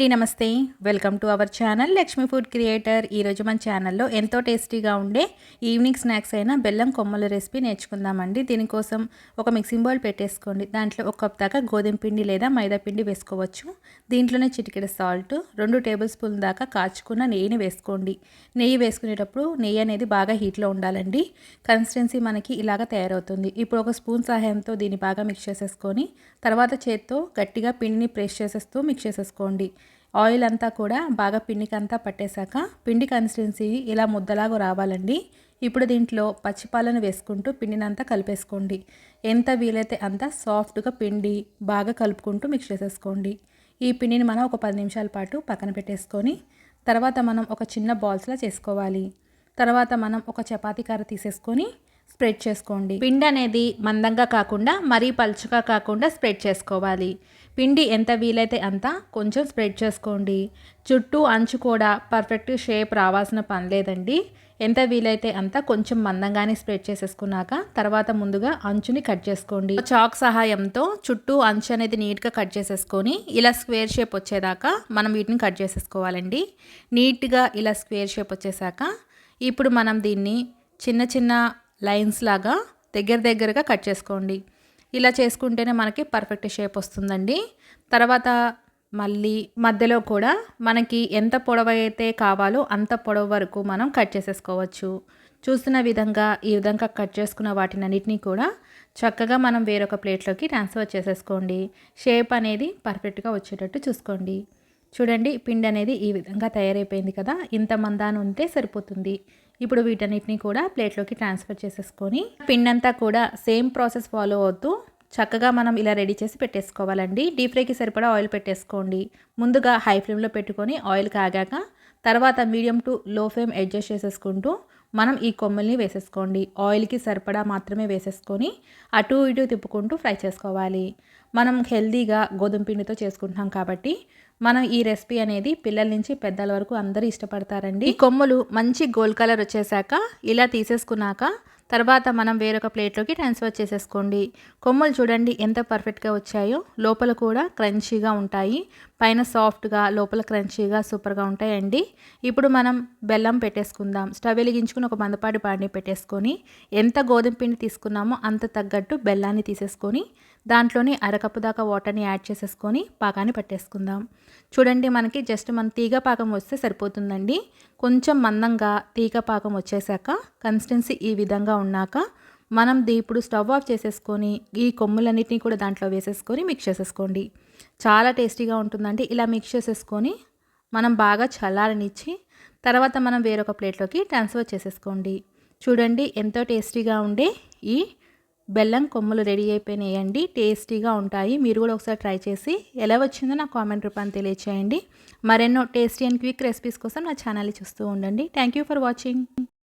అండి నమస్తే. Welcome to our channel Lakshmi food creator. ఈరోజు మన ఛానల్లో ఎంతో టేస్టీగా ఉండే ఈవినింగ్ స్నాక్స్ అయిన బెల్లం కొమ్మల రెసిపీ నేర్చుకుందామండి. దీనికోసం ఒక మిక్సింగ్ బౌల్ పెట్టేసుకోండి. దాంట్లో ఒక కప్ దాకా గోధుమ పిండి లేదా మైదా పిండి వేసుకోవచ్చు. దీంట్లోనే చిటికెడ సాల్ట్ రెండు టేబుల్ స్పూన్ దాకా కాచుకున్న నెయ్యిని వేసుకోండి. నెయ్యి వేసుకునేటప్పుడు నెయ్యి అనేది బాగా హీట్లో ఉండాలండి. కన్సిస్టెన్సీ మనకి ఇలాగ తయారవుతుంది. ఇప్పుడు ఒక స్పూన్ సహాయంతో దీన్ని బాగా మిక్స్ చేసేసుకొని తర్వాత చేత్తో గట్టిగా పిండిని ప్రెస్ చేసేస్తూ మిక్స్ చేసేసుకోండి. ఆయిల్ అంతా కూడా బాగా పిండికి అంతా పట్టేశాక పిండి కన్సిస్టెన్సీ ఇలా ముద్దలాగా రావాలండి. ఇప్పుడు దీంట్లో పచ్చిపాలను వేసుకుంటూ పిండినంతా కలిపేసుకోండి. ఎంత వీలైతే అంత సాఫ్ట్గా పిండి బాగా కలుపుకుంటూ మిక్స్ చేసేసుకోండి. ఈ పిండిని మనం ఒక పది నిమిషాల పాటు పక్కన పెట్టేసుకొని తర్వాత మనం ఒక చిన్న బాల్స్లా చేసుకోవాలి. తర్వాత మనం ఒక చపాతీ కర్ర తీసేసుకొని స్ప్రెడ్ చేసుకోండి. పిండి అనేది మందంగా కాకుండా మరీ పలుచగా కాకుండా స్ప్రెడ్ చేసుకోవాలి. పిండి ఎంత వీలైతే అంత కొంచెం స్ప్రెడ్ చేసుకోండి. చుట్టూ అంచు కూడా పర్ఫెక్ట్ షేప్ రావాల్సిన పని లేదండి. ఎంత వీలైతే అంత కొంచెం మందంగానే స్ప్రెడ్ చేసేసుకున్నాక తర్వాత ముందుగా అంచుని కట్ చేసుకోండి. చాక్ సహాయంతో చుట్టూ అంచు అనేది నీట్గా కట్ చేసేసుకొని ఇలా స్క్వేర్ షేప్ వచ్చేదాకా మనం వీటిని కట్ చేసేసుకోవాలండి. నీట్గా ఇలా స్క్వేర్ షేప్ వచ్చేసాక ఇప్పుడు మనం దీన్ని చిన్న చిన్న లైన్స్ లాగా దగ్గర దగ్గరగా కట్ చేసుకోండి. ఇలా చేసుకుంటేనే మనకి పర్ఫెక్ట్ షేప్ వస్తుందండి. తర్వాత మళ్ళీ మధ్యలో కూడా మనకి ఎంత పొడవు అయితే కావాలో అంత పొడవు వరకు మనం కట్ చేసేసుకోవచ్చు. చూస్తున్న విధంగా ఈ విధంగా కట్ చేసుకున్న వాటినన్నిటినీ కూడా చక్కగా మనం వేరొక ప్లేట్లోకి ట్రాన్స్ఫర్ చేసేసుకోండి. షేప్ అనేది పర్ఫెక్ట్గా వచ్చేటట్టు చూసుకోండి. చూడండి పిండి అనేది ఈ విధంగా తయారైపోయింది కదా. ఇంత మందాన ఉంటే సరిపోతుంది. ఇప్పుడు వీటన్నిటిని కూడా ప్లేట్లోకి ట్రాన్స్ఫర్ చేసేసుకొని పిండి అంతా కూడా సేమ్ ప్రాసెస్ ఫాలో అవుతూ చక్కగా మనం ఇలా రెడీ చేసి పెట్టేసుకోవాలండి. డీప్ ఫ్రైకి సరిపడా ఆయిల్ పెట్టేసుకోండి. ముందుగా హై ఫ్లేమ్లో పెట్టుకొని ఆయిల్ కాగాక తర్వాత medium to low flame adjust చేసేసుకుంటూ మనం ఈ కొమ్మల్ని వేసేసుకోండి. ఆయిల్కి సరిపడా మాత్రమే వేసేసుకొని అటు ఇటు తిప్పుకుంటూ ఫ్రై చేసుకోవాలి. మనం హెల్దీగా గోధుమ పిండితో చేసుకుంటున్నాం కాబట్టి మనం ఈ రెసిపీ అనేది పిల్లల నుంచి పెద్దల వరకు అందరూ ఇష్టపడతారండి. ఈ కొమ్మలు మంచి గోల్డ్ కలర్ వచ్చేసాక ఇలా తీసేసుకున్నాక తర్వాత మనం వేరొక ప్లేట్లోకి ట్రాన్స్ఫర్ చేసేసుకోండి. కొమ్మలు చూడండి ఎంత పర్ఫెక్ట్గా వచ్చాయో. లోపల కూడా క్రంచీగా ఉంటాయి. పైన సాఫ్ట్గా లోపల క్రంచీగా సూపర్గా ఉంటాయండి. ఇప్పుడు మనం బెల్లం పెట్టేసుకుందాం. స్టవ్ వెలిగించుకుని ఒక మందపాటి పాడిని పెట్టేసుకొని ఎంత గోధుమ పిండి తీసుకున్నామో అంత తగ్గట్టు బెల్లాన్ని తీసేసుకొని దాంట్లోని అరకప్పు దాకా వాటర్ని యాడ్ చేసేసుకొని పాకాన్ని పట్టేసుకుందాం. చూడండి మనకి జస్ట్ మన తీగ పాకం వస్తే సరిపోతుందండి. కొంచెం మందంగా తీగ పాకం వచ్చేసాక కన్సిస్టెన్సీ ఈ విధంగా ఉన్నాక మనం ఇప్పుడు స్టవ్ ఆఫ్ చేసేసుకొని ఈ కొమ్ములన్నిటినీ కూడా దాంట్లో వేసేసుకొని మిక్స్ చేసేసుకోండి. చాలా టేస్టీగా ఉంటుందండి. ఇలా మిక్స్ చేసేసుకొని మనం బాగా చల్లారనిచ్చి తర్వాత మనం వేరొక ప్లేట్లోకి ట్రాన్స్ఫర్ చేసేసుకోండి. చూడండి ఎంతో టేస్టీగా ఉండే ఈ బెల్లం కొమ్ములు రెడీ అయిపోయినాయండి. టేస్టీగా ఉంటాయి. మీరు కూడా ఒకసారి ట్రై చేసి ఎలా వచ్చిందో నా కామెంట్ రూపాన్ని తెలియచేయండి. మరెన్నో టేస్టీ అండ్ క్విక్ రెసిపీస్ కోసం నా ఛానల్ని చూస్తూ ఉండండి. Thank you for watching